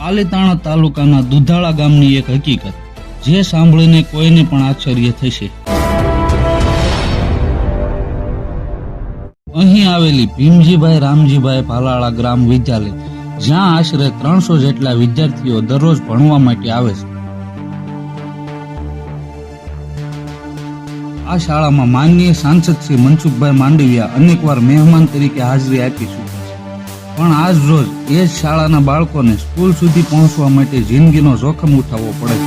પાલીતાણા તાલુકાના દુધાળા ગામની એક હકીકત, જે સાંભળીને કોઈને પણ આશ્ચર્ય થશે. અહીં આવેલી ભીમજીભાઈ, રામજીભાઈ ભાલાળા ગ્રામ વિદ્યાલય, જ્યાં આશરે ત્રણસો જેટલા વિદ્યાર્થીઓ દરરોજ ભણવા માટે આવે છે. આ શાળામાં માનનીય સાંસદ શ્રી મનસુખભાઈ માંડવિયા અનેકવાર મહેમાન તરીકે હાજરી આપી છે. પણ આજ રોજ એ જ શાળાના બાળકોને સ્કૂલ સુધી પહોંચવા માટે જિંદગીનો જોખમ ઉઠાવવો પડે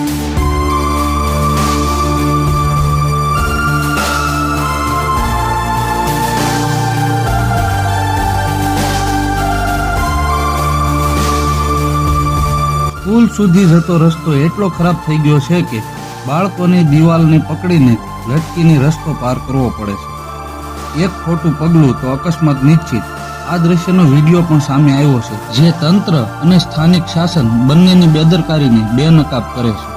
સ્કૂલ સુધી જતો રસ્તો એટલો ખરાબ થઈ ગયો છે કે બાળકોની દિવાલને પકડીને લટકીને રસ્તો પાર કરવો પડે છે. એક ખોટું પગલું તો અકસ્માત નિશ્ચિત આ દ્રશ્યનો વીડિયો પણ સામે આવ્યો છે, જે તંત્ર અને સ્થાનિક શાસન બંનેની બેદરકારીને બેનકાબ કરે છે.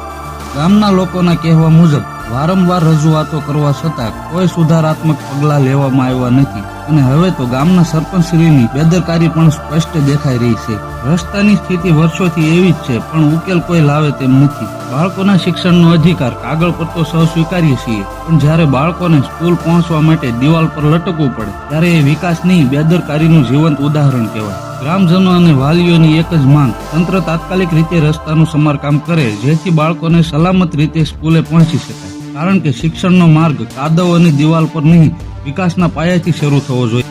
ગામના લોકોના કહેવા મુજબ વારંવાર રજૂઆતો કરવા છતાં કોઈ સુધારાત્મક પગલાં લેવામાં આવ્યા નથી. અને હવે તો ગામના સરપંચશ્રીની બેદરકારી પણ સ્પષ્ટ દેખાઈ રહી છે. રસ્તાની સ્થિતિ વર્ષોથી એવી જ છે, પણ ઉકેલ કોઈ લાવે તેમ નથી. બાળકોના શિક્ષણનો અધિકાર કાગળ પર તો સૌ સ્વીકારીએ છીએ. પણ જ્યારે બાળકોને સ્કૂલ પહોંચવા માટે દિવાલ પર લટકવું પડે, ત્યારે એ વિકાસની બેદરકારીનું જીવંત ઉદાહરણ કહેવાય. ગ્રામજનો અને વાલીઓની એક જ માંગ, તંત્ર તાત્કાલિક રીતે રસ્તાનું સમારકામ કરે, જેથી બાળકોને સલામત રીતે સ્કૂલે પહોંચી શકાય. કારણ કે શિક્ષણનો માર્ગ કાદવ અને દિવાલ પર નહીં. વિકાસના પાયાથી શરૂ થવો જોઈએ.